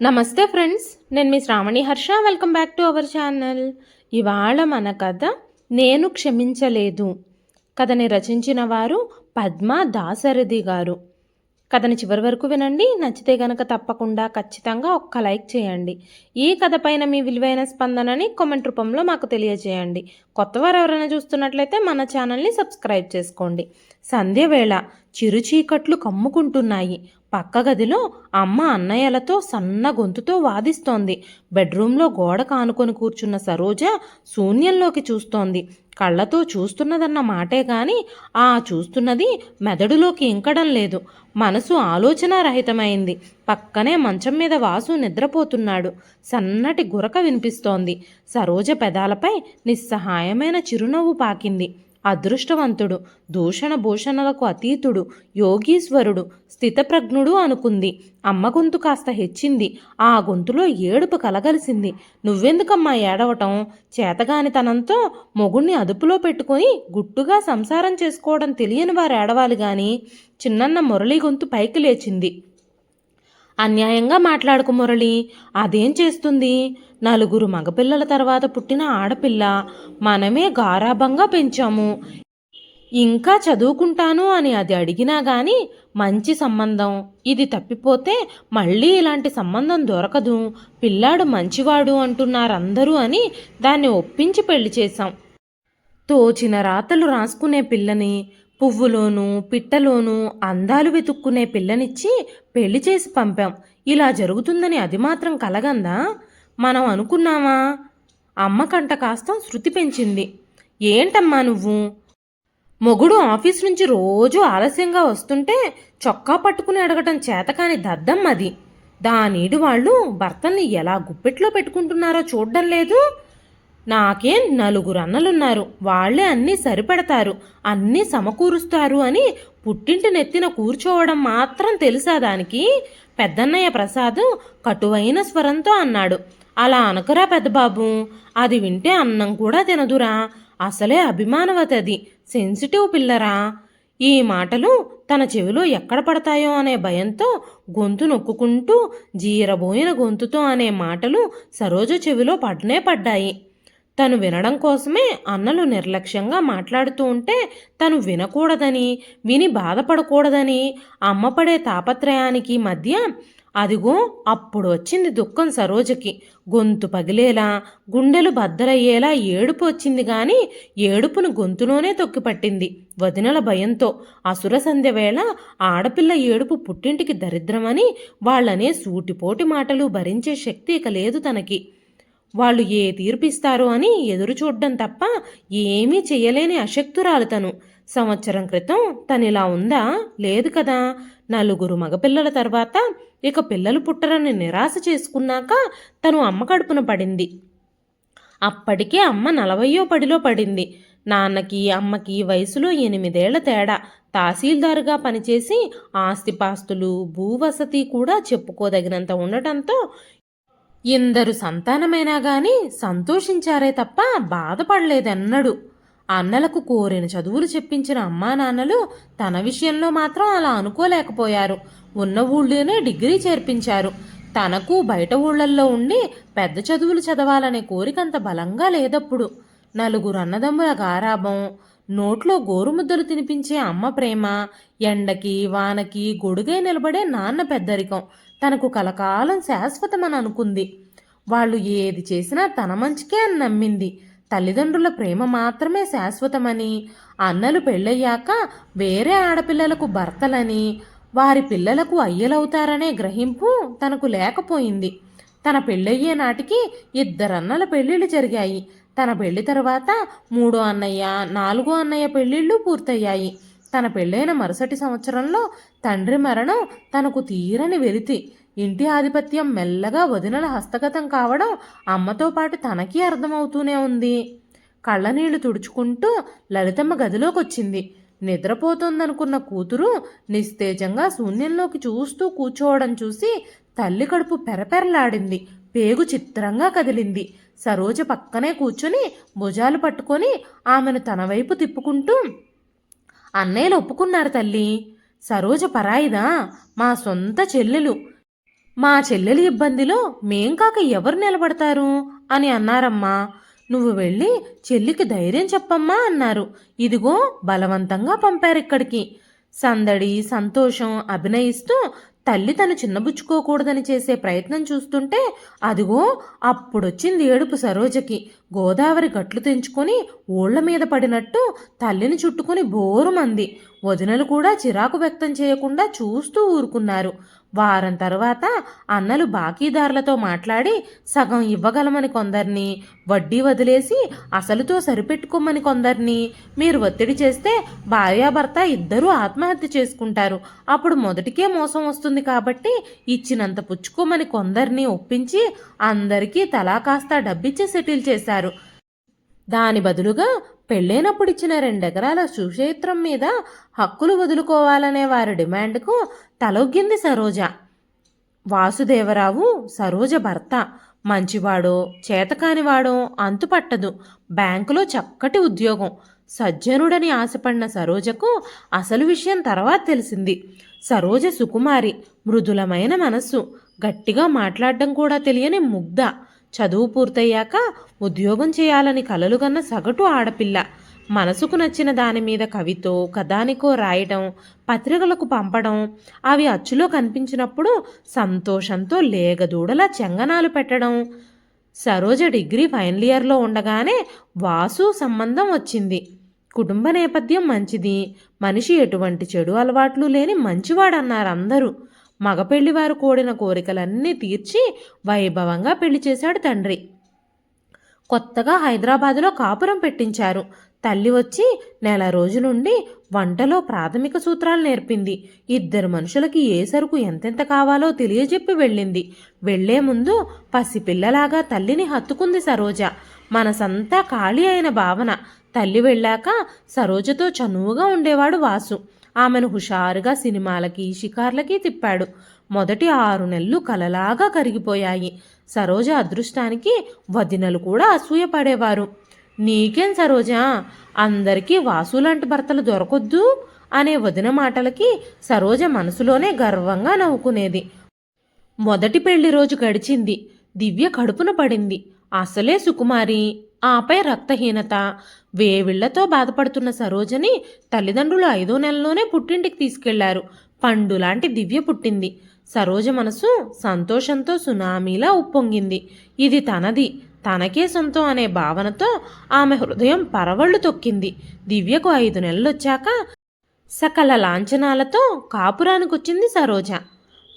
నమస్తే ఫ్రెండ్స్ నేను మీ Sravani Harsha. Welcome back to our channel ఇవాళ మన కథ నేను క్షమించలేదు. కథని రచించిన వారు పద్మ దాసరథి గారు. కథని చివరి వరకు వినండి నచ్చితే గనక తప్పకుండా ఖచ్చితంగా ఒక్క లైక్ చేయండి. ఈ కథ పైన మీ విలువైన స్పందనని కామెంట్ రూపంలో మాకు తెలియజేయండి. కొత్తవారు ఎవరైనా చూస్తున్నట్లయితే మన ఛానల్ని సబ్స్క్రైబ్ చేసుకోండి. సంధ్య వేళ చిరుచీకట్లు కమ్ముకుంటున్నాయి. పక్క గదిలో అమ్మ అన్నయ్యలతో సన్న గొంతుతో వాదిస్తోంది. బెడ్రూమ్లో గోడ కానుకొని కూర్చున్న సరోజ శూన్యంలోకి చూస్తోంది. కళ్ళతో చూస్తున్నదన్న మాటే గాని ఆ చూస్తున్నది మెదడులోకి ఇంకడం లేదు. మనసు ఆలోచన రహితమైంది పక్కనే మంచం మీద వాసు నిద్రపోతున్నాడు. సన్నటి గురక వినిపిస్తోంది. సరోజ పెదాలపై నిస్సహాయమైన చిరునవ్వు పాకింది. అదృష్టవంతుడు దూషణ భూషణలకు అతీతుడు యోగీశ్వరుడు స్థితప్రజ్ఞుడు అనుకుంది. అమ్మ గొంతు కాస్త హెచ్చింది. ఆ గొంతులో ఏడుపు కలగలిసింది. నువ్వెందుకమ్మా ఏడవటం? చేతగానితనంతో మొగుణ్ణి అదుపులో పెట్టుకొని గుట్టుగా సంసారం చేసుకోవడం తెలియని వారు ఏడవాలి గాని? చిన్నన్న మురళీ గొంతు పైకి లేచింది. అన్యాయంగా మాట్లాడుకు మురళి. అదేం చేస్తుంది? నలుగురు మగపిల్లల తర్వాత పుట్టిన ఆడపిల్ల మనమే గారాభంగా పెంచాము. ఇంకా చదువుకుంటాను అని అది అడిగినా గాని మంచి సంబంధం. ఇది తప్పిపోతే మళ్ళీ ఇలాంటి సంబంధం దొరకదు. పిల్లాడు మంచివాడు అంటున్నారందరూ అని దాన్ని ఒప్పించి పెళ్ళి చేశాం. తోచిన రాతలు రాసుకునే పిల్లని పువ్వులోనూ పిట్టలోనూ అందాలు వెతుక్కునే పిల్లనిచ్చి పెళ్ళి చేసి పంపాం. ఇలా జరుగుతుందని అది మాత్రం కలగందా? మనం అనుకున్నామా? అమ్మ కంట కాస్త శృతి పెంచింది. ఏంటమ్మా నువ్వు? మొగుడు ఆఫీస్ నుంచి రోజు ఆలస్యంగా వస్తుంటే చొక్కా పట్టుకుని అడగటం చేతకాని దద్దమ్మది. దానీడు వాళ్ళు భర్తల్ని ఎలా గుప్పెట్లో పెట్టుకుంటున్నారో చూడడం లేదు. నాకేం నలుగురు అన్నలున్నారు వాళ్ళే అన్నీ సరిపెడతారు. అన్నీ సమకూరుస్తారు అని పుట్టింటి నెత్తిన కూర్చోవడం మాత్రం తెలుసా దానికి? పెద్దన్నయ్య ప్రసాద్ కటువైన స్వరంతో అన్నాడు. అలా అనకరా పెద్దబాబు అది వింటే అన్నం కూడా తినదురా. అసలే అభిమానవతది. సెన్సిటివ్ పిల్లరా. ఈ మాటలు తన చెవిలో ఎక్కడ పడతాయో అనే భయంతో గొంతు నొక్కుంటూ జీరబోయిన గొంతుతో అనే మాటలు సరోజ చెవిలో పడనే పడ్డాయి. తను వినడం కోసమే అన్నలు నిర్లక్ష్యంగా మాట్లాడుతూ ఉంటే తను వినకూడదని విని బాధపడకూడదని అమ్మపడే తాపత్రయానికి మధ్య అదిగో అప్పుడు వచ్చింది దుఃఖం సరోజకి. గొంతు పగిలేలా గుండెలు బద్దలయ్యేలా ఏడుపు వచ్చింది గాని ఏడుపును గొంతులోనే తొక్కిపట్టింది. వదినల భయంతో అసుర సంధ్య వేళ ఆడపిల్ల ఏడుపు పుట్టింటికి దరిద్రమని వాళ్ళనే సూటిపోటి మాటలు భరించే శక్తి ఇక లేదు తనకి. వాళ్ళు ఏ తీర్పిస్తారో అని ఎదురు చూడ్డం తప్ప ఏమీ చేయలేని అశక్తురాలు తను. సంవత్సరం క్రితం తను ఇలా ఉందా? లేదు కదా. నలుగురు మగపిల్లల తర్వాత ఇక పిల్లలు పుట్టరని నిరాశ చేసుకున్నాక తను అమ్మ కడుపున పడింది. అప్పటికే అమ్మ నలభయో పడిలో పడింది. నాన్నకి అమ్మకి వయసులో ఎనిమిదేళ్ళ తేడా. తహసీల్దారుగా పనిచేసి ఆస్తిపాస్తులు భూవసతి కూడా చెప్పుకోదగినంత ఉండటంతో ఇందరు సంతానమైనా గాని సంతోషించారే తప్ప బాధపడలేదన్నడు. అన్నలకు కోరిన చదువులు చెప్పించిన అమ్మా నాన్నలు తన విషయంలో మాత్రం అలా అనుకోలేకపోయారు. ఉన్న ఊళ్ళోనే డిగ్రీ చేర్పించారు. తనకు బయట ఊళ్ళల్లో ఉండి పెద్ద చదువులు చదవాలనే కోరికంత బలంగా లేదప్పుడు. నలుగురు అన్నదమ్ముల గారాభం నోట్లో గోరుముద్దలు తినిపించే అమ్మ ప్రేమ ఎండకి వానకి గొడుగై నిలబడే నాన్న పెద్దరికం తనకు కలకాలం శాశ్వతమని అనుకుంది వాళ్ళు ఏది చేసినా తన మంచికే అని నమ్మింది. తల్లిదండ్రుల ప్రేమ మాత్రమే శాశ్వతమని అన్నలు పెళ్ళయ్యాక వేరే ఆడపిల్లలకు భర్తలని వారి పిల్లలకు అయ్యలవుతారనే గ్రహింపు తనకు లేకపోయింది. తన పెళ్ళయ్యే నాటికి ఇద్దరన్నల పెళ్ళిళ్ళు జరిగాయి. తన పెళ్ళి తర్వాత మూడో అన్నయ్య నాలుగో అన్నయ్య పెళ్ళిళ్ళు పూర్తయ్యాయి. తన పెళ్ళైన మరుసటి సంవత్సరంలో తండ్రి మరణం తనకు తీరని వెలితి. ఇంటి ఆధిపత్యం మెల్లగా వదినల హస్తగతం కావడం అమ్మతో పాటు తనకి అర్థమవుతూనే ఉంది. కళ్ళనీళ్ళు తుడుచుకుంటూ లలితమ్మ గదిలోకి వచ్చింది నిద్రపోతుందనుకున్న కూతురు నిస్తేజంగా శూన్యంలోకి చూస్తూ కూర్చోవడం చూసి తల్లి కడుపు పెరపెరలాడింది. పేగు చిత్రంగా కదిలింది. సరోజ పక్కనే కూర్చుని భుజాలు పట్టుకొని ఆమెను తన వైపు తిప్పుకుంటూ అన్నయ్యలు ఒప్పుకున్నారు తల్లి. సరోజ పరాయిదా? మా సొంత చెల్లెలు. మా చెల్లెలి ఇబ్బందిలో మేం కాక ఎవరు నిలబడతారు? అని అన్నారమ్మా. నువ్వు వెళ్ళి చెల్లికి ధైర్యం చెప్పమ్మా అన్నారు. ఇదిగో బలవంతంగా పంపారిక్కడికి. సందడి సంతోషం అభినయిస్తూ తల్లి తను చిన్నబుచ్చుకోకూడదని చేసే ప్రయత్నం చూస్తుంటే అదిగో అప్పుడొచ్చింది ఏడుపు సరోజకి. గోదావరి గట్లు తెంచుకొని ఓళ్ళ మీద పడినట్టు తల్లిని చుట్టుకుని బోరుమంది. వదినలు కూడా చిరాకు వ్యక్తం చేయకుండా చూస్తూ ఊరుకున్నారు. వారం తర్వాత అన్నలు బాకీదారులతో మాట్లాడి సగం ఇవ్వగలమని కొందరిని వడ్డీ వదిలేసి అసలుతో సరిపెట్టుకోమని కొందరిని మీరు ఒత్తిడి చేస్తే భార్యాభర్త ఇద్దరూ ఆత్మహత్య చేసుకుంటారు. అప్పుడు మొదటికే మోసం వస్తుంది కాబట్టి ఇచ్చినంత పుచ్చుకోమని కొందరిని ఒప్పించి అందరికీ తలా కాస్త డబ్బిచ్చి సెటిల్ చేశారు. దాని బదులుగా పెళ్ళైనప్పుడు ఇచ్చిన రెండెకరాల సుక్షేత్రం మీద హక్కులు వదులుకోవాలనే వారి డిమాండ్కు తలొగ్గింది సరోజ. వాసుదేవరావు సరోజ భర్త. మంచివాడో చేతకానివాడో అంతుపట్టదు. బ్యాంకులో చక్కటి ఉద్యోగం. సజ్జనుడని ఆశపడిన సరోజకు అసలు విషయం తర్వాత తెలిసింది. సరోజ సుకుమారి మృదులమైన మనస్సు. గట్టిగా మాట్లాడడం కూడా తెలియని ముగ్ధ. చదువు పూర్తయ్యాక ఉద్యోగం చేయాలని కలలుగన్న సగటు ఆడపిల్ల. మనసుకు నచ్చిన దాని మీద కవితో కథానికో రాయడం పత్రికలకు పంపడం అవి అచ్చులో కనిపించినప్పుడు సంతోషంతో లేగదూడలా చెంగనాలు పెట్టడం. సరోజ డిగ్రీ ఫైనల్ ఇయర్లో ఉండగానే వాసు సంబంధం వచ్చింది. కుటుంబ నేపథ్యం మంచిది. మనిషి ఎటువంటి చెడు అలవాట్లు లేని మంచివాడన్నారు అందరూ. మగ పెళ్ళివారు కోడిన కోరికలన్నీ తీర్చి వైభవంగా పెళ్ళి చేశాడు తండ్రి. కొత్తగా హైదరాబాదులో కాపురం పెట్టించారు. తల్లి వచ్చి నెల రోజులుండి వంటలో ప్రాథమిక సూత్రాలు నేర్పింది. ఇద్దరు మనుషులకి ఏ సరుకు ఎంతెంత కావాలో తెలియజెప్పి వెళ్ళింది. వెళ్ళే ముందు పసిపిల్లలాగా తల్లిని హత్తుకుంది సరోజ. మనసంతా ఖాళీ అయిన భావన. తల్లి వెళ్ళాక సరోజతో చనువుగా ఉండేవాడు వాసు. ఆమెను హుషారుగా సినిమాలకి షికార్లకి తిప్పాడు. మొదటి ఆరు నెలలు కలలాగా కరిగిపోయాయి. సరోజ అదృష్టానికి వదినలు కూడా అసూయపడేవారు నీకేం సరోజా? అందరికీ వాసులాంటి భర్తలు దొరకొద్దు? అనే వదిన మాటలకి సరోజ మనసులోనే గర్వంగా నవ్వుకునేది. మొదటి పెళ్ళి రోజు గడిచింది. దివ్య కడుపున పడింది. అసలే సుకుమారి ఆపై రక్తహీనత. వేవిళ్ళతో బాధపడుతున్న సరోజని తల్లిదండ్రులు ఐదో నెలలోనే పుట్టింటికి తీసుకెళ్ళారు. పండు లాంటి దివ్య పుట్టింది. సరోజ మనసు సంతోషంతో సునామీలా ఉప్పొంగింది. ఇది తనది. తనకే సొంతం అనే భావనతో ఆమె హృదయం పరవళ్ళు తొక్కింది. దివ్యకు ఐదు నెలలొచ్చాక సకల లాంఛనాలతో కాపురానికొచ్చింది సరోజ.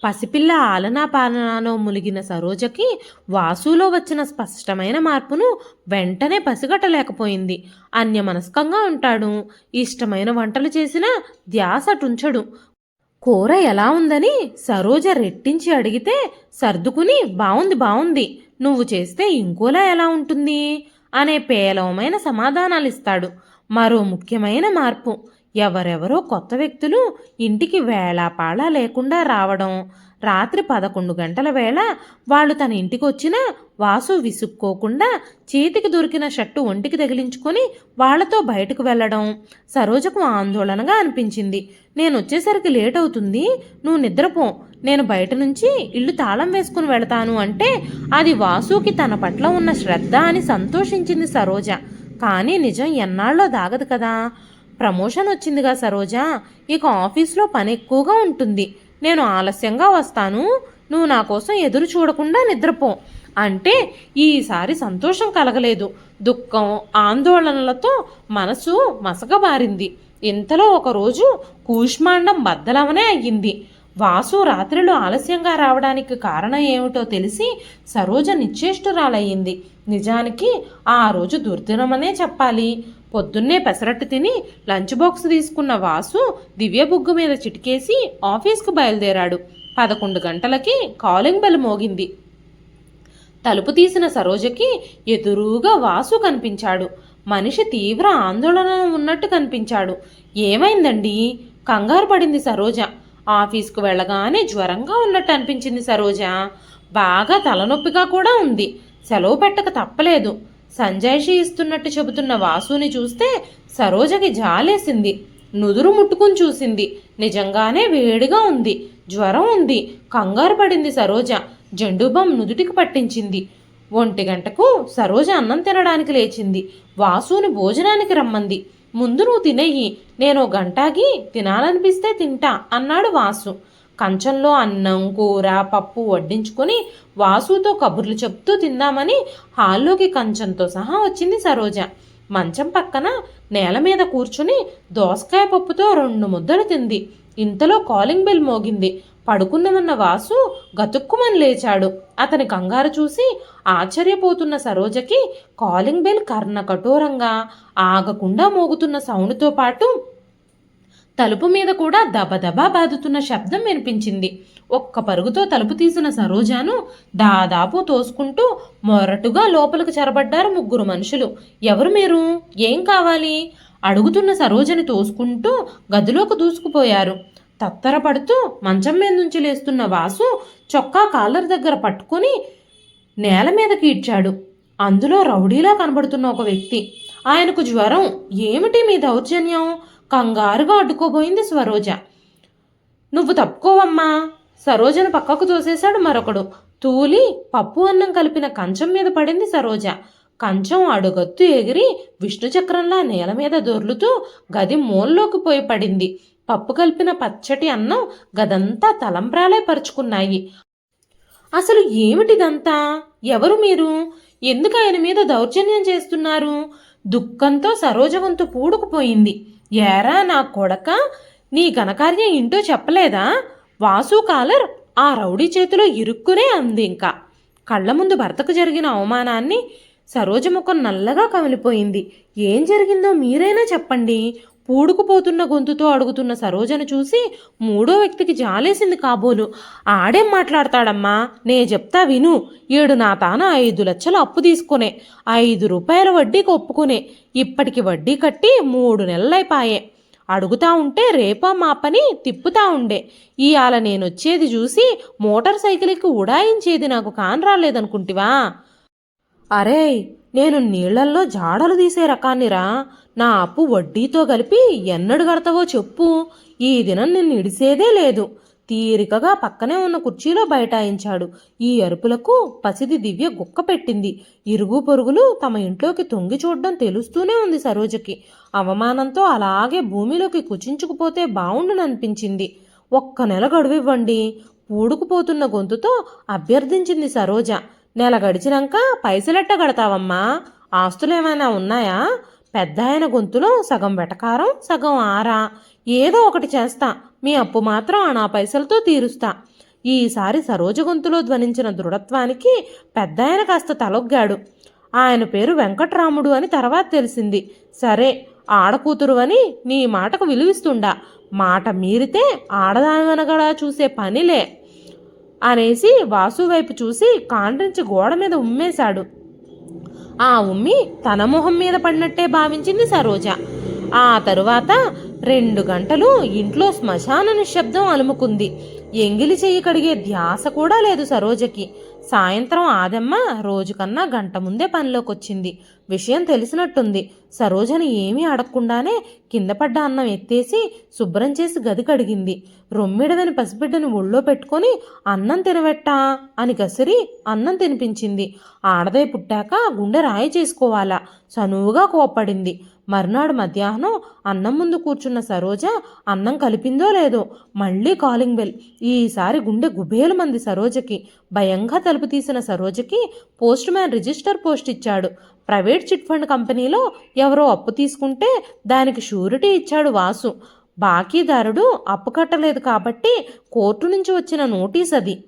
పసిపిల్ల ఆలనా పాలనాలో ములిగిన సరోజకి వాసులో వచ్చిన స్పష్టమైన మార్పును వెంటనే పసిగట్టలేకపోయింది. అన్యమనస్కంగా ఉంటాడు. ఇష్టమైన వంటలు చేసినా ధ్యాసటుంచడు కూర ఎలా ఉందని సరోజ రెట్టించి అడిగితే సర్దుకుని బావుంది బావుంది. నువ్వు చేస్తే ఇంకోలా ఎలా ఉంటుంది? అనే పేలవమైన సమాధానాలిస్తాడు. మరో ముఖ్యమైన మార్పు. ఎవరెవరో కొత్త వ్యక్తులు ఇంటికి వేళాపాళా లేకుండా రావడం. రాత్రి పదకొండు గంటల వేళ వాళ్ళు తన ఇంటికి వచ్చినా వాసు విసుక్కోకుండా చేతికి దొరికిన షర్టు ఒంటికి తగిలించుకొని వాళ్ళతో బయటకు వెళ్ళడం. సరోజకు ఆందోళనగా అనిపించింది. నేను వచ్చేసరికి లేట్ అవుతుంది నువ్వు నిద్రపో. నేను బయట నుంచి ఇల్లు తాళం వేసుకుని వెళతాను అంటే అది వాసుకి తన పట్ల ఉన్న శ్రద్ధ అని సంతోషించింది సరోజ. కానీ నిజం ఎన్నాళ్ళో దాగదు కదా. ప్రమోషన్ వచ్చిందిగా సరోజ. ఇక ఆఫీస్లో పని ఎక్కువగా ఉంటుంది. నేను ఆలస్యంగా వస్తాను. నువ్వు నా కోసం ఎదురు చూడకుండా నిద్రపో. అంటే ఈసారి సంతోషం కలగలేదు. దుఃఖం ఆందోళనలతో మనసు మసకబారింది. ఇంతలో ఒకరోజు కూష్మాండం బద్దలవనే అయ్యింది. వాసు రాత్రిలో ఆలస్యంగా రావడానికి కారణం ఏమిటో తెలిసి సరోజ నిశ్చేష్టురాలయ్యింది. నిజానికి ఆ రోజు దుర్దినమనే చెప్పాలి. పొద్దున్నే పెసరట్టు తిని లంచ్ బాక్స్ తీసుకున్న వాసు దివ్య బుగ్గు మీద చిటికేసి ఆఫీస్కు బయలుదేరాడు. పదకొండు గంటలకి కాలింగ్ బెల్ మోగింది. తలుపు తీసిన సరోజకి ఎదురుగా వాసు కనిపించాడు. మనిషి తీవ్ర ఆందోళన ఉన్నట్టు కనిపించాడు. ఏమైందండి? కంగారు పడింది సరోజ. ఆఫీస్కు వెళ్ళగానే జ్వరంగా ఉన్నట్టు అనిపించింది సరోజ. బాగా తలనొప్పిగా కూడా ఉంది. సెలవు పెట్టక తప్పలేదు. సంజయ్షి ఇస్తున్నట్టు చెబుతున్న వాసుని చూస్తే సరోజకి జాలేసింది. నుదురు ముట్టుకుని చూసింది. నిజంగానే వేడిగా ఉంది. జ్వరం ఉంది. కంగారు పడింది సరోజ. జెండూబాం నుదుటికి పట్టించింది. ఒంటి గంటకు సరోజ అన్నం తినడానికి లేచింది. వాసుని భోజనానికి రమ్మంది. ముందు నువ్వు తినేయి. నేను గంటాగి తినాలనిపిస్తే తింటా అన్నాడు వాసు. కంచంలో అన్నం కూర పప్పు వడ్డించుకొని వాసుతో కబుర్లు చెప్తూ తిందామని హాల్లోకి కంచంతో సహా వచ్చింది సరోజ. మంచం పక్కన నేల మీద కూర్చుని దోసకాయ పప్పుతో రెండు ముద్దలు తింది. ఇంతలో కాలింగ్ బెల్ మోగింది. పడుకున్నదన్న వాసు గతుక్కుమని లేచాడు. అతని కంగారు చూసి ఆశ్చర్యపోతున్న సరోజకి కాలింగ్ బెల్ కర్ణ కఠోరంగా ఆగకుండా మోగుతున్న సౌండ్తో పాటు తలుపు మీద కూడా దబదబా బాదుతున్న శబ్దం వినిపించింది. ఒక్క పరుగుతో తలుపు తీసిన సరోజాను దాదాపు తోసుకుంటూ మొరటుగా లోపలికి చెరబడ్డారు ముగ్గురు మనుషులు. ఎవరు మీరు? ఏం కావాలి? అడుగుతున్న సరోజని తోసుకుంటూ గదిలోకి దూసుకుపోయారు. తత్తరపడుతూ మంచం మీద నుంచి లేస్తున్న వాసు చొక్కా కాలర్ దగ్గర పట్టుకొని నేల మీదకి ఇచ్చాడు. అందులో రౌడీలా కనబడుతున్న ఒక వ్యక్తి. ఆయనకు జ్వరం. ఏమిటి మీ దౌర్జన్యం? కంగారుగా అడ్డుకోబోయింది స్వరోజ నువ్వు తప్పుకోవమ్మా. సరోజను పక్కకు తోసేశాడు మరొకడు. తూలి పప్పు అన్నం కలిపిన కంచం మీద పడింది సరోజ. కంచం అడుగత్తు ఎగిరి విష్ణుచక్రంలా నేల మీద దొర్లుతూ గది మూలలోకి పోయి పడింది. పప్పు కలిపిన పచ్చటి అన్నం గదంతా తలంబ్రాలే పరుచుకున్నాయి. అసలు ఏమిటిదంతా? ఎవరు మీరు? ఎందుకు ఆయన మీద దౌర్జన్యం చేస్తున్నారు? దుఃఖంతో సరోజవంతు పూడుకుపోయింది. ఏరా నా కొడక? నీ ఘనకార్యం ఇంటో చెప్పలేదా? వాసు కాలర్ ఆ రౌడీ చేతిలో ఇరుక్కునే అంది ఇంకా. కళ్ళ ముందు భర్తకు జరిగిన అవమానాన్ని సరోజ ముఖం నల్లగా కమిలిపోయింది. ఏం జరిగిందో మీరైనా చెప్పండి. పూడుకుపోతున్న గొంతుతో అడుగుతున్న సరోజను చూసి మూడో వ్యక్తికి జాలేసింది కాబోలు. ఆడేం మాట్లాడతాడమ్మా? నే చెప్తా విను. ఏడు నా తాన ఐదు లక్షలు అప్పు తీసుకునే ఐదు రూపాయల వడ్డీకి ఒప్పుకునే ఇప్పటికి వడ్డీ కట్టి మూడు నెలలైపాయే. అడుగుతా ఉంటే రేపా మాపని తిప్పుతా ఉండే. ఇవాళ నేనొచ్చేది చూసి మోటార్ సైకిల్కి ఉడాయించేది నాకు కాన్ రాలేదనుకుంటివా? అరే నేను నీళ్ళల్లో జాడలు తీసే రకాన్నిరా. నా అప్పు వడ్డీతో కలిపి ఎన్నడు కడతావో చెప్పు. ఈ దినం నిన్ను ఇడిసేదే లేదు. తీరికగా పక్కనే ఉన్న కుర్చీలో బైఠాయించాడు. ఈ అరుపులకు పసిది దివ్య గుక్క పెట్టింది. ఇరుగు పొరుగులు తమ ఇంట్లోకి తొంగి చూడడం తెలుస్తూనే ఉంది సరోజకి. అవమానంతో అలాగే భూమిలోకి కుచించుకుపోతే బావుండుననిపించింది. ఒక్క నెల గడువివ్వండి. పూడుకుపోతున్న గొంతుతో అభ్యర్థించింది సరోజ. నెల గడిచినాక పైసలెట్ట కడతావమ్మా? ఆస్తులేమైనా ఉన్నాయా? పెద్ద ఆయన గొంతులో సగం వెటకారం సగం ఆరా. ఏదో ఒకటి చేస్తా. మీ అప్పు మాత్రం ఆ నా పైసలతో తీరుస్తా. ఈసారి సరోజ గొంతులో ధ్వనించిన దృఢత్వానికి పెద్ద ఆయన కాస్త తలొగ్గాడు. ఆయన పేరు వెంకట్రాముడు అని తర్వాత తెలిసింది. సరే ఆడకూతురు అని నీ మాటకు విలువిస్తుండా. మాట మీరితే ఆడదానగడా చూసే పనిలే. అనేసి వాసు వైపు చూసి కాండ్రించి గోడ మీద ఉమ్మేశాడు. ఆ ఉమ్మి తన మొహం మీద పడినట్టే భావించింది సరోజ. ఆ తరువాత రెండు గంటలు ఇంట్లో శ్మశాన నిశ్శబ్దం అలుముకుంది. ఎంగిలి చెయ్యి కడిగే ధ్యాస కూడా లేదు సరోజకి. సాయంత్రం ఆదమ్మ రోజుకన్నా గంట ముందే పనిలోకొచ్చింది. విషయం తెలిసినట్టుంది. సరోజని ఏమీ అడగకుండానే కింద పడ్డ అన్నం ఎత్తేసి శుభ్రం చేసి గది కడిగింది. రొమ్మిడదని పసిబిడ్డను ఒళ్ళో పెట్టుకొని అన్నం తినవెట్టా అని గసిరి అన్నం తినిపించింది. ఆడదై పుట్టాక గుండె రాయి చేసుకోవాలా? చనువుగా కోప్పడింది. మర్నాడు మధ్యాహ్నం అన్నం ముందు కూర్చున్న సరోజ అన్నం కలిపిందో లేదో మళ్ళీ కాలింగ్ బెల్ ఈసారి గుండె గుబేలు మంది సరోజకి. భయంగా తలుపు తీసిన సరోజకి పోస్ట్ మ్యాన్ రిజిస్టర్ పోస్ట్ ఇచ్చాడు. ప్రైవేట్ చిట్ ఫండ్ కంపెనీలో ఎవరో అప్పు తీసుకుంటే దానికి షూరిటీ ఇచ్చాడు వాసు. బాకీదారుడు అప్పు కట్టలేదు కాబట్టి కోర్టు నుంచి వచ్చిన నోటీస్ అది.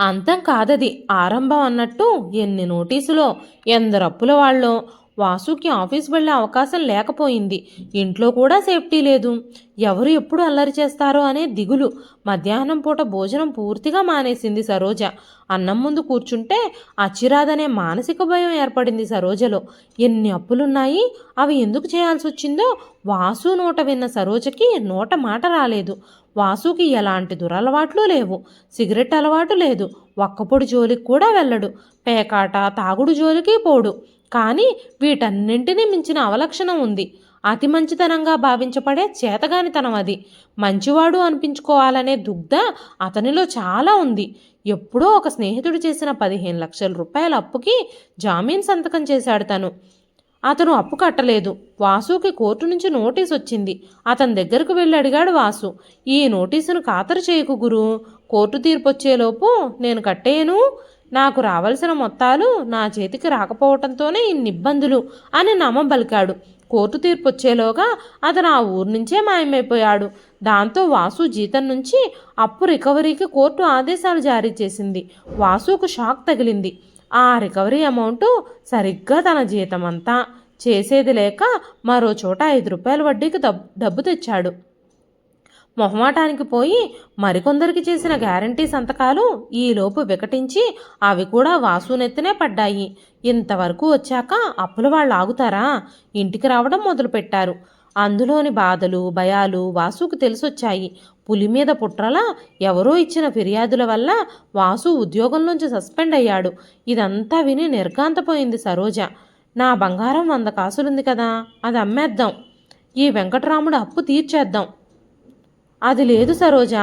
అంతం కాదది ఆరంభం అన్నట్టు ఎన్ని నోటీసులో ఎందరు అప్పుల వాళ్ళో. వాసుకి ఆఫీస్ వెళ్ళే అవకాశం లేకపోయింది. ఇంట్లో కూడా సేఫ్టీ లేదు. ఎవరు ఎప్పుడు అల్లరి చేస్తారో అనే దిగులు. మధ్యాహ్నం పూట భోజనం పూర్తిగా మానేసింది సరోజ. అన్నం ముందు కూర్చుంటే అచ్చిరాదనే మానసిక భయం ఏర్పడింది సరోజలో. ఎన్ని అప్పులున్నాయి? అవి ఎందుకు చేయాల్సి వచ్చిందో వాసు నోట విన్న సరోజకి నోట మాట రాలేదు. వాసుకి ఎలాంటి దురలవాట్లు లేవు. సిగరెట్ అలవాటు లేదు. ఒక్కపొడి జోలికి కూడా వెళ్ళడు. పేకాట తాగుడు జోలికి పోడు. కానీ వీటన్నింటినీ మించిన అవలక్షణం ఉంది. అతి మంచితనంగా భావించబడే చేతగానితనం అది. మంచివాడు అనిపించుకోవాలనే దుగ్ధ అతనిలో చాలా ఉంది. ఎప్పుడో ఒక స్నేహితుడు చేసిన పదిహేను లక్షల రూపాయల అప్పుకి జామీన్ సంతకం చేశాడు తను. అతను అప్పు కట్టలేదు. వాసుకి కోర్టు నుంచి నోటీస్ వచ్చింది. అతని దగ్గరకు వెళ్ళి అడిగాడు వాసు ఈ నోటీసును ఖాతరు చేయకు గురు. కోర్టు తీర్పు వచ్చేలోపు నేను కట్టేయను. నాకు రావలసిన మొత్తాలు నా చేతికి రాకపోవటంతోనే ఇన్ని ఇబ్బందులు అని నమ్మబలికాడు. కోర్టు తీర్పు వచ్చేలోగా అతను ఆ ఊరు నుంచే మాయమైపోయాడు. దాంతో వాసు జీతం నుంచి అప్పు రికవరీకి కోర్టు ఆదేశాలు జారీ చేసింది. వాసుకు షాక్ తగిలింది. ఆ రికవరీ అమౌంట్ సరిగ్గా తన జీతం అంతా చేసేది లేక మరో చోట ఐదు రూపాయల వడ్డీకి డబ్బు డబ్బు తెచ్చాడు. మొహమాటానికి పోయి మరికొందరికి చేసిన గ్యారంటీ సంతకాలు ఈలోపు వికటించి అవి కూడా వాసునెత్తినే పడ్డాయి. ఇంతవరకు వచ్చాక అప్పుల వాళ్ళు ఆగుతారా? ఇంటికి రావడం మొదలుపెట్టారు. అందులోని బాధలు భయాలు వాసుకు తెలిసొచ్చాయి. పులి మీద పుట్రలా ఎవరో ఇచ్చిన ఫిర్యాదుల వల్ల వాసు ఉద్యోగం నుంచి సస్పెండ్ అయ్యాడు. ఇదంతా విని నిర్గాంతపోయింది సరోజ. నా బంగారం వంద కాసులుంది కదా అది అమ్మేద్దాం. ఈ వెంకటరాముడు అప్పు తీర్చేద్దాం. అది లేదు సరోజ.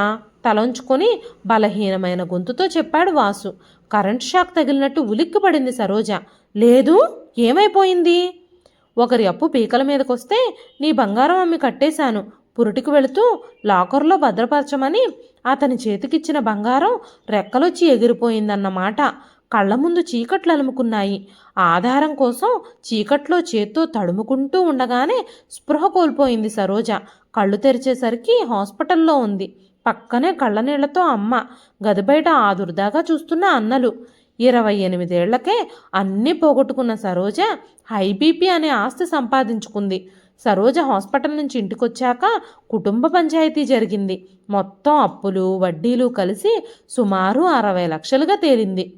తలంచుకొని బలహీనమైన గొంతుతో చెప్పాడు వాసు. కరెంట్ షాక్ తగిలినట్టు ఉలిక్కిపడింది సరోజ. లేదు ఏమైపోయింది? ఒకరి అప్పు పీకల మీదకొస్తే నీ బంగారం అమ్మి కట్టేశాను. పురుటికి వెళుతూ లాకర్లో భద్రపరచమని అతని చేతికిచ్చిన బంగారం రెక్కలొచ్చి ఎగిరిపోయిందన్నమాట కళ్ళ ముందు చీకట్లు అలుముకున్నాయి. ఆధారం కోసం చీకట్లో చేత్తో తడుముకుంటూ ఉండగానే స్పృహ కోల్పోయింది సరోజ. కళ్ళు తెరిచేసరికి హాస్పిటల్లో ఉంది. పక్కనే కళ్ళనీళ్ళతో అమ్మ గది బయట ఆదుర్దాగా చూస్తున్న అన్నలు. ఇరవై ఎనిమిదేళ్ళకే అన్నీ పోగొట్టుకున్న సరోజ హైబీపీ అనే ఆస్తి సంపాదించుకుంది. సరోజ హాస్పిటల్ నుంచి ఇంటికొచ్చాక కుటుంబ పంచాయతీ జరిగింది. మొత్తం అప్పులు వడ్డీలు కలిసి సుమారు అరవై లక్షలుగా తేలింది.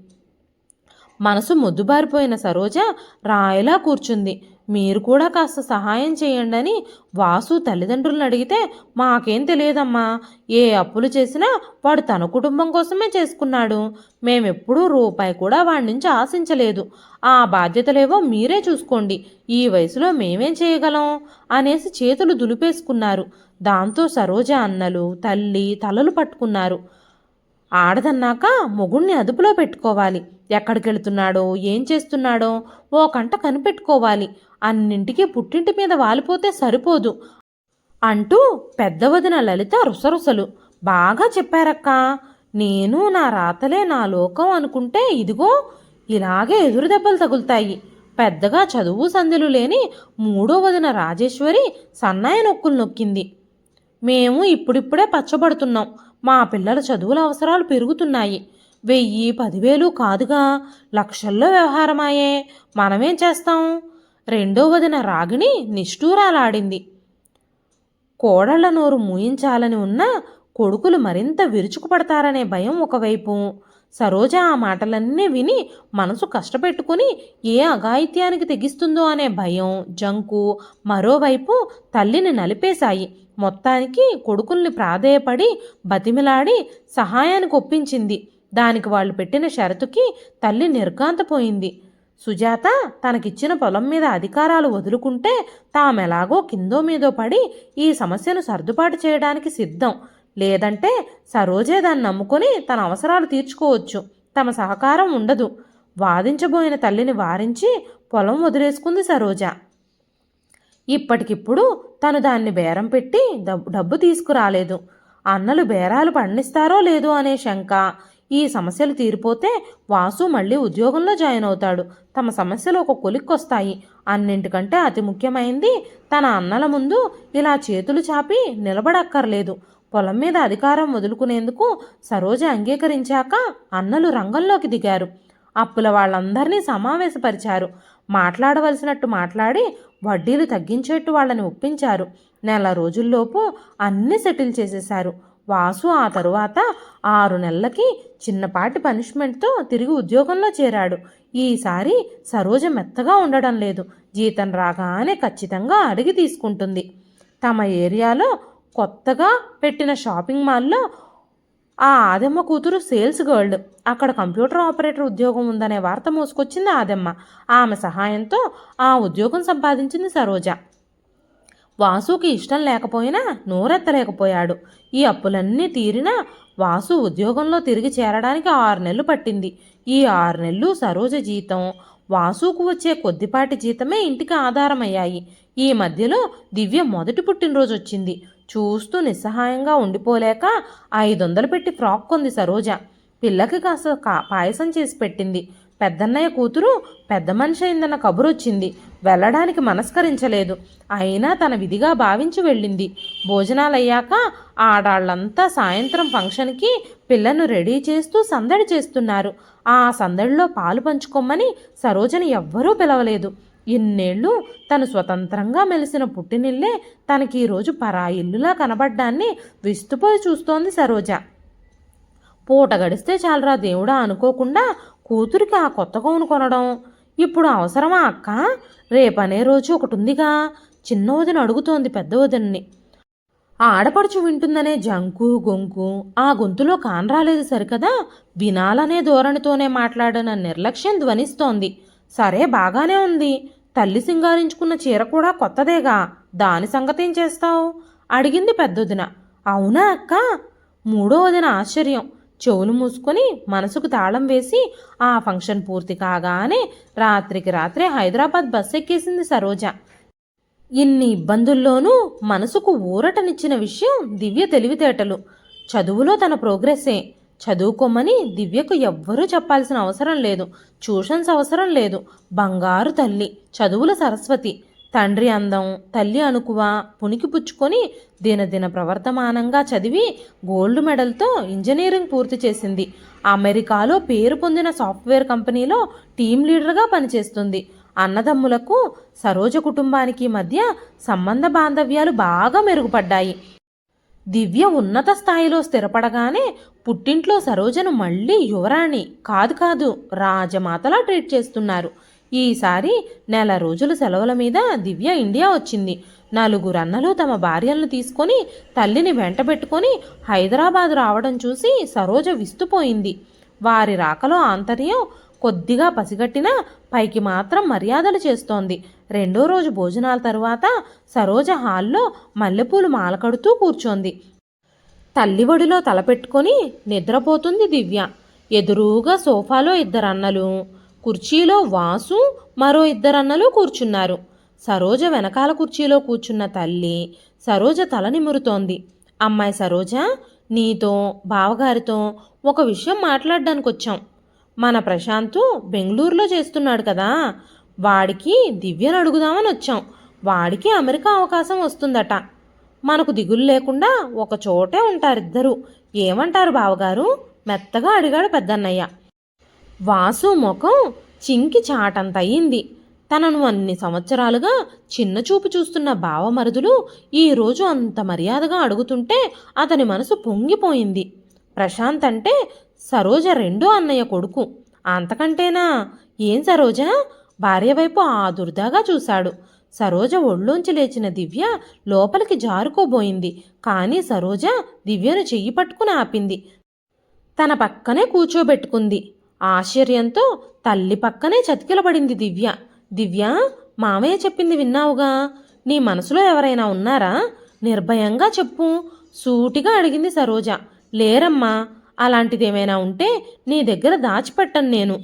మనసు మొద్దుబారిపోయిన సరోజ రాయిలా కూర్చుంది. మీరు కూడా కాస్త సహాయం చేయండి అని వాసు తల్లిదండ్రులను అడిగితే మాకేం తెలియదమ్మా. ఏ అప్పులు చేసినా వాడు తన కుటుంబం కోసమే చేసుకున్నాడు. మేమెప్పుడూ రూపాయి కూడా వాడి నుంచి ఆశించలేదు. ఆ బాధ్యతలేవో మీరే చూసుకోండి. ఈ వయసులో మేమేం చేయగలం? అనేసి చేతులు దులిపేసుకున్నారు. దాంతో సరోజ అన్నలు తల్లి తలలు పట్టుకున్నారు. ఆడదన్నాక మొగుణ్ణి అదుపులో పెట్టుకోవాలి. ఎక్కడికెళ్తున్నాడో ఏం చేస్తున్నాడో ఓ కంట కనిపెట్టుకోవాలి. అన్నింటికీ పుట్టింటి మీద వాలిపోతే సరిపోదు అంటూ పెద్ద వదిన లలిత రుసరుసలు. బాగా చెప్పారక్క నేను నా రాతలే నా లోకం అనుకుంటే ఇదిగో ఇలాగే ఎదురు దెబ్బలు తగులుతాయి. పెద్దగా చదువు సందులు లేని మూడో వదిన రాజేశ్వరి సన్నాయి నొక్కులు నొక్కింది. మేము ఇప్పుడిప్పుడే పచ్చబడుతున్నాం. మా పిల్లల చదువుల అవసరాలు పెరుగుతున్నాయి. వెయ్యి పదివేలు కాదుగా. లక్షల్లో వ్యవహారమాయే. మనమేం చేస్తాం? రెండో వదిన రాగిణి నిష్ఠూరాలాడింది. కోడళ్ళ నోరు మూయించాలని ఉన్నా కొడుకులు మరింత విరుచుకుపడతారనే భయం ఒకవైపు. సరోజ ఆ మాటలన్నీ విని మనసు కష్టపెట్టుకుని ఏ అఘాయిత్యానికి తెగిస్తుందో అనే భయం జంకు మరోవైపు తల్లిని నలిపేశాయి. మొత్తానికి కొడుకుల్ని ప్రాధేయపడి బతిమిలాడి సహాయానికి ఒప్పించింది. దానికి వాళ్ళు పెట్టిన షరతుకి తల్లి నిర్గాంతపోయింది సుజాత తనకిచ్చిన పొలం మీద అధికారాలు వదులుకుంటే తామెలాగో కిందో మీదో పడి ఈ సమస్యను సర్దుబాటు చేయడానికి సిద్ధం. లేదంటే సరోజే దాన్ని నమ్ముకొని తన అవసరాలు తీర్చుకోవచ్చు. తమ సహకారం ఉండదు. వాదించబోయిన తల్లిని వారించి పొలం వదిలేసుకుంది సరోజ. ఇప్పటికిప్పుడు తను దాన్ని బేరం పెట్టి డబ్బు డబ్బు తీసుకురాలేదు. అన్నలు బేరాలు పండిస్తారో లేదో అనే శంక. ఈ సమస్యలు తీరిపోతే వాసు మళ్ళీ ఉద్యోగంలో జాయిన్ అవుతాడు. తమ సమస్యలు ఒక కొలిక్కొస్తాయి. అన్నింటికంటే అతి ముఖ్యమైంది తన అన్నల ముందు ఇలా చేతులు చాపి నిలబడక్కర్లేదు. పొలం మీద అధికారం వదులుకునేందుకు సరోజ అంగీకరించాక అన్నలు రంగంలోకి దిగారు. అప్పుల వాళ్ళందరినీ సమావేశపరిచారు. మాట్లాడవలసినట్టు మాట్లాడి వడ్డీలు తగ్గించేట్టు వాళ్ళని ఒప్పించారు. నెల రోజుల్లోపు అన్నీ సెటిల్ చేసేశారు. వాసు ఆ తరువాత ఆరు నెలలకి చిన్నపాటి పనిష్మెంట్తో తిరిగి ఉద్యోగంలో చేరాడు. ఈసారి సరోజ మెత్తగా ఉండడం లేదు. జీతం రాగానే ఖచ్చితంగా అడిగి తీసుకుంటుంది. తమ ఏరియాలో కొత్తగా పెట్టిన షాపింగ్ మాల్లో ఆ ఆదమ్మ కూతురు సేల్స్ గర్ల్. అక్కడ కంప్యూటర్ ఆపరేటర్ ఉద్యోగం ఉందనే వార్త మోసుకొచ్చింది ఆదమ్మ. ఆమె సహాయంతో ఆ ఉద్యోగం సంపాదించింది సరోజ. వాసుకి ఇష్టం లేకపోయినా నోరెత్తలేకపోయాడు. ఈ అప్పులన్నీ తీరినా వాసు ఉద్యోగంలో తిరిగి చేరడానికి ఆరు నెలలు పట్టింది. ఈ ఆరు నెలలు సరోజ జీతం వాసుకు వచ్చే కొద్దిపాటి జీతమే ఇంటికి ఆధారమయ్యాయి. ఈ మధ్యలో దివ్య మొదటి పుట్టినరోజు వచ్చింది. చూస్తూ నిస్సహాయంగా ఉండిపోలేక ఐదు వందలు పెట్టి ఫ్రాక్ కొంది సరోజ. పిల్లకి కాస్త కా పాయసం చేసి పెట్టింది. పెద్దన్నయ్య కూతురు పెద్ద మనిషి అయిందన్న కబురు వచ్చింది వెళ్ళడానికి మనస్కరించలేదు. అయినా తన విధిగా భావించి వెళ్ళింది. భోజనాలయ్యాక ఆడాళ్ళంతా సాయంత్రం ఫంక్షన్కి పిల్లను రెడీ చేస్తూ సందడి చేస్తున్నారు. ఆ సందడిలో పాలు పంచుకోమని సరోజని ఎవ్వరూ పిలవలేదు. ఇన్నేళ్ళు తను స్వతంత్రంగా మెలిసిన పుట్టినిల్లే తనకి ఈరోజు పరాయిల్లులా కనబడ్డాన్ని విస్తుపోయి చూస్తోంది సరోజ. పూట గడిస్తే చాలరా దేవుడా అనుకోకుండా కూతురికి ఆ కొత్త గౌను కొనడం. ఇప్పుడు అవసరమా అక్క? రేపనే రోజు ఒకటి ఉందిగా చిన్న వదిన అడుగుతోంది పెద్ద వదిన్ని. ఆడపడుచు వింటుందనే జంకు గొంకు ఆ గొంతులో కానరాలేదు సరికదా? వినాలనే ధోరణితోనే మాట్లాడిన నిర్లక్ష్యం ధ్వనిస్తోంది. సరే బాగానే ఉంది. తల్లి సింగారించుకున్న చీర కూడా కొత్తదేగా. దాని సంగతేం చేస్తావు? అడిగింది పెద్దొదిన. అవునా అక్క? మూడో వదిన ఆశ్చర్యం. చెవులు మూసుకొని మనసుకు తాళం వేసి ఆ ఫంక్షన్ పూర్తి కాగానే రాత్రికి రాత్రే హైదరాబాద్ బస్ ఎక్కేసింది సరోజ. ఇన్ని ఇబ్బందుల్లోనూ మనసుకు ఊరటనిచ్చిన విషయం దివ్య తెలివితేటలు. చదువులో తన ప్రోగ్రెస్సే. చదువుకోమని దివ్యకు ఎవ్వరూ చెప్పాల్సిన అవసరం లేదు. ట్యూషన్స్ అవసరం లేదు. బంగారు తల్లి చదువుల సరస్వతి. తండ్రి అందం తల్లి అనుకువ పునికి పుచ్చుకొని దినదిన ప్రవర్తమానంగా చదివి గోల్డ్ మెడల్తో ఇంజనీరింగ్ పూర్తి చేసింది. అమెరికాలో పేరు పొందిన సాఫ్ట్వేర్ కంపెనీలో టీం లీడర్గా పనిచేస్తుంది. అన్నదమ్ములకు సరోజ కుటుంబానికి మధ్య సంబంధ బాంధవ్యాలు బాగా మెరుగుపడ్డాయి. దివ్య ఉన్నత స్థాయిలో స్థిరపడగానే పుట్టింట్లో సరోజను మళ్ళీ యువరాణి కాదు కాదు రాజమాతలా ట్రీట్ చేస్తున్నారు. ఈసారి నెల రోజుల సెలవుల మీద దివ్య ఇండియా వచ్చింది. నలుగురు అన్నలు తమ భార్యలను తీసుకొని తల్లిని వెంటబెట్టుకొని హైదరాబాద్ రావడం చూసి సరోజ విస్తుపోయింది. వారి రాకలో ఆంతర్యం కొద్దిగా పసిగట్టినా పైకి మాత్రం మర్యాదలు చేస్తోంది. రెండో రోజు భోజనాల తరువాత సరోజ హాల్లో మల్లెపూలు మాలకడుతూ కూర్చోంది. తల్లి ఒడిలో తలపెట్టుకొని నిద్రపోతుంది దివ్య. ఎదురుగా సోఫాలో ఇద్దరు అన్నలు కుర్చీలో వాసు మరో ఇద్దరు అన్నలు కూర్చున్నారు. సరోజ వెనకాల కుర్చీలో కూర్చున్న తల్లి సరోజ తల నిమురుతోంది. అమ్మాయి సరోజ నీతో బావగారితో ఒక విషయం మాట్లాడడానికి వచ్చాం మన ప్రశాంతు బెంగళూరులో చేస్తున్నాడు కదా. వాడికి దివ్యను అడుగుదామని వచ్చాం. వాడికి అమెరికా అవకాశం వస్తుందట. మనకు దిగులు లేకుండా ఒక చోటే ఉంటారిద్దరు ఏమంటారు బావగారు? మెత్తగా అడిగాడు పెద్దన్నయ్య. వాసు ముఖం చింకి చాటంత అయింది తనను అన్ని సంవత్సరాలుగా చిన్న చూపు చూస్తున్న బావమరుదులు ఈరోజు అంత మర్యాదగా అడుగుతుంటే అతని మనసు పొంగిపోయింది. ప్రశాంత్ అంటే సరోజ రెండో అన్నయ్య కొడుకు. అంతకంటేనా? ఏం సరోజ? భార్య వైపు ఆ దుర్దాగా చూశాడు. సరోజ ఒళ్ళోంచి లేచిన దివ్య లోపలికి జారుకోబోయింది. కానీ సరోజ దివ్యను చెయ్యి పట్టుకుని ఆపింది. తన పక్కనే కూర్చోబెట్టుకుంది. ఆశ్చర్యంతో తల్లి పక్కనే చతికిలబడింది దివ్య. దివ్య మామయ్య చెప్పింది విన్నావుగా? నీ మనసులో ఎవరైనా ఉన్నారా? నిర్భయంగా చెప్పు. సూటిగా అడిగింది సరోజ. లేరమ్మా అలాంటిదేమైనా ఉంటే నీ దగ్గర దాచిపెట్టను నేను.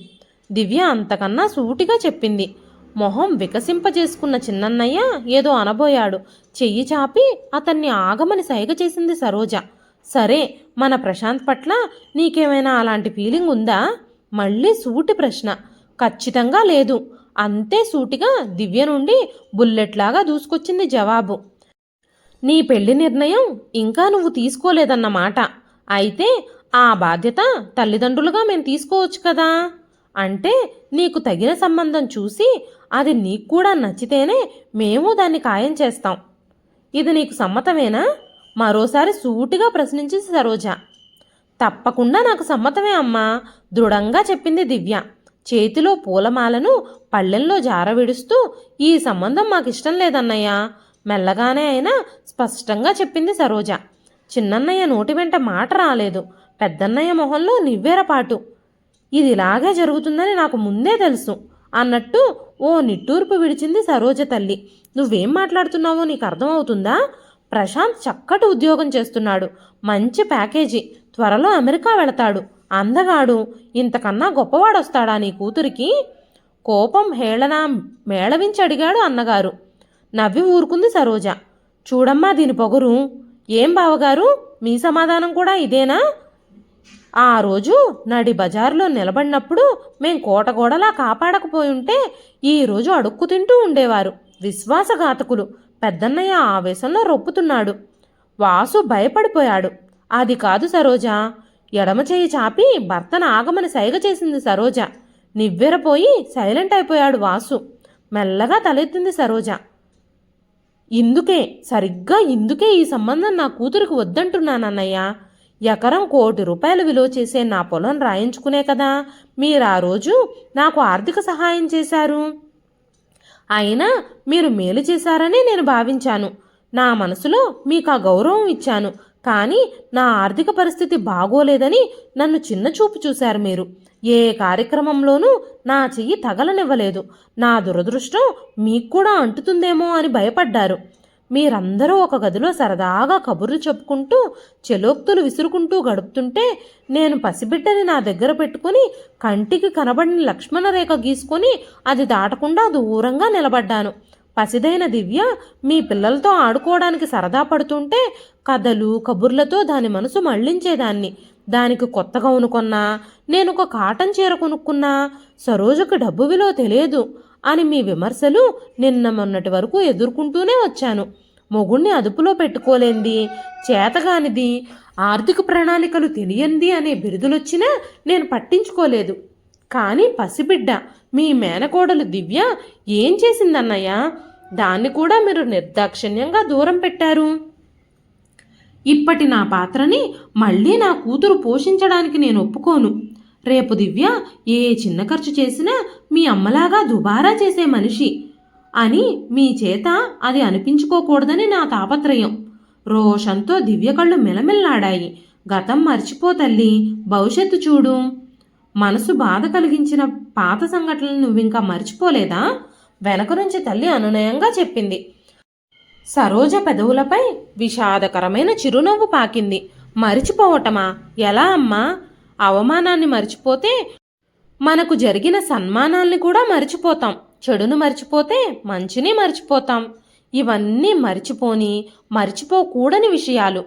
దివ్య అంతకన్నా సూటిగా చెప్పింది. మొహం వికసింపజేసుకున్న చిన్నన్నయ్య ఏదో అనబోయాడు. చెయ్యి చాపి అతన్ని ఆగమని సైగ చేసింది సరోజ. సరే మన ప్రశాంత్ పట్ల నీకేమైనా అలాంటి ఫీలింగ్ ఉందా? మళ్ళీ సూటి ప్రశ్న. ఖచ్చితంగా లేదు. అంతే సూటిగా దివ్య నుండి బుల్లెట్లాగా దూసుకొచ్చింది జవాబు. నీ పెళ్ళి నిర్ణయం ఇంకా నువ్వు తీసుకోలేదన్నమాట. అయితే ఆ బాధ్యత తల్లిదండ్రులుగా మేము తీసుకోవచ్చు కదా? అంటే నీకు తగిన సంబంధం చూసి అది నీకు కూడా నచ్చితేనే మేము దాన్ని ఖాయం చేస్తాం. ఇది నీకు సమ్మతమేనా? మరోసారి సూటిగా ప్రశ్నించింది సరోజ. తప్పకుండా నాకు సమ్మతమే అమ్మా. దృఢంగా చెప్పింది దివ్య. చేతిలో పూలమాలను పళ్ళెంలో జారవిడుస్తూ ఈ సంబంధం మాకు ఇష్టం లేదన్నయ్య. మెల్లగానే అయినా స్పష్టంగా చెప్పింది సరోజ. చిన్నన్నయ్య నోటి వెంట మాట రాలేదు. పెద్దన్నయ్య మొహంలో నివ్వెరపాటు ఇదిలాగే జరుగుతుందని నాకు ముందే తెలుసు. అన్నట్టు ఓ నిట్టూర్పు విడిచింది సరోజ తల్లి. నువ్వేం మాట్లాడుతున్నావో నీకు అర్థమవుతుందా? ప్రశాంత్ చక్కటి ఉద్యోగం చేస్తున్నాడు. మంచి ప్యాకేజీ. త్వరలో అమెరికా వెళతాడు. అందగాడు. ఇంతకన్నా గొప్పవాడొస్తాడా నీ కూతురికి? కోపం హేళన మేళవించి అడిగాడు అన్నగారు. నవ్వి ఊరుకుంది సరోజ. చూడమ్మా దీని పొగరు. ఏం బావగారు? మీ సమాధానం కూడా ఇదేనా? ఆ రోజు నడి బజారులో నిలబడినప్పుడు మేం కోటగోడలా కాపాడకపోయుంటే ఈ రోజు అడుక్కు తింటూ ఉండేవారు. విశ్వాసఘాతకులు. పెద్దన్నయ్య ఆవేశంలో రొప్పుతున్నాడు. వాసు భయపడిపోయాడు. అది కాదు సరోజ. ఎడమ చేయి చాపి భర్తను ఆగమని సైగ చేసింది సరోజ. నివ్వెరపోయి సైలెంట్ అయిపోయాడు వాసు. మెల్లగా తలెత్తింది సరోజ. ఇందుకే సరిగ్గా ఇందుకే ఈ సంబంధం నా కూతురికి వద్దంటున్నానన్నయ్య ఎకరం కోటి రూపాయలు విలువ చేసే నా పొలం రాయించుకునే కదా. మీరు ఆ రోజు నాకు ఆర్థిక సహాయం చేశారు. అయినా మీరు మేలు చేశారని నేను భావించాను. నా మనసులో మీకు ఆ గౌరవం ఇచ్చాను. కానీ నా ఆర్థిక పరిస్థితి బాగోలేదని నన్ను చిన్న చూపు చూశారు మీరు. ఏ కార్యక్రమంలోనూ నా చెయ్యి తగలనివ్వలేదు. నా దురదృష్టం మీకు కూడా అంటుతుందేమో అని భయపడ్డారు. మీరందరూ ఒక గదిలో సరదాగా కబుర్లు చెప్పుకుంటూ చెలోక్తులు విసురుకుంటూ గడుపుతుంటే నేను పసిబిడ్డని నా దగ్గర పెట్టుకుని కంటికి కనబడిన లక్ష్మణ రేఖ గీసుకొని అది దాటకుండా దూరంగా నిలబడ్డాను. పసిదైన దివ్య మీ పిల్లలతో ఆడుకోవడానికి సరదా పడుతుంటే కథలు కబుర్లతో దాని మనసు మళ్ళించేదాన్ని. దానికి కొత్త గౌను కొన్నా నేను ఒక కాటన్ చీర కొనుక్కున్నా సరోజకు డబ్బు విలువ తెలియదు. అని మీ విమర్శలు నిన్న మొన్నటి వరకు ఎదుర్కొంటూనే వచ్చాను. మొగుణ్ణి అదుపులో పెట్టుకోలేంది. చేతగానిది ఆర్థిక ప్రణాళికలు తెలియంది అనే బిరుదులొచ్చినా నేను పట్టించుకోలేదు. కానీ పసిబిడ్డ మీ మేనకోడలు దివ్య ఏం చేసిందన్నయ్య? దాన్ని కూడా మీరు నిర్దాక్షిణ్యంగా దూరం పెట్టారు. ఇప్పటి నా పాత్రని మళ్ళీ నా కూతురు పోషించడానికి నేను ఒప్పుకోను. రేపు దివ్య ఏ చిన్న ఖర్చు చేసినా మీ అమ్మలాగా దుబారా చేసే మనిషి అని మీ చేత అది అనిపించుకోకూడదని నా తాపత్రయం. రోషంతో దివ్య కళ్ళు మెలమెల్లాడాయి. గతం మర్చిపో తల్లి భవిష్యత్తు చూడు. మనసు బాధ కలిగించిన పాత సంఘటనలు నువ్వింకా మర్చిపోలేదా? వెనక నుంచి తల్లి అనునయంగా చెప్పింది. సరోజ పెదవులపై విషాదకరమైన చిరునవ్వు పాకింది. మరిచిపోవటమా? ఎలా అమ్మా? అవమానాన్ని మర్చిపోతే మనకు జరిగిన సన్మానాల్ని కూడా మర్చిపోతాం. చెడును మర్చిపోతే మంచిని మర్చిపోతాం. ఇవన్నీ మర్చిపోని మర్చిపోకూడని విషయాలు.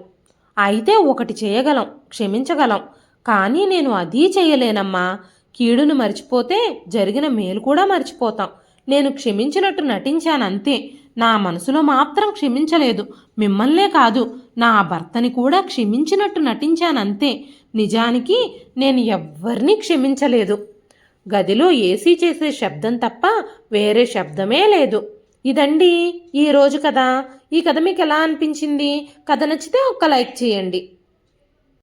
అయితే ఒకటి చేయగలం క్షమించగలం. కానీ నేను అదీ చేయలేనమ్మా. కీడును మర్చిపోతే జరిగిన మేలు కూడా మర్చిపోతాం. నేను క్షమించినట్టు నటించానంతే నా మనసులో మాత్రం క్షమించలేదు. మిమ్మల్నే కాదు నా భర్తని కూడా క్షమించినట్టు నటించానంతే. నిజానికి నేను ఎవ్వరినీ క్షమించలేదు. గదిలో ఏసీ చేసే శబ్దం తప్ప వేరే శబ్దమే లేదు. ఇదండి ఈ రోజు కథ ఈ కథ మీకు ఎలా అనిపించింది? కథ నచ్చితే ఒక్క లైక్ చేయండి.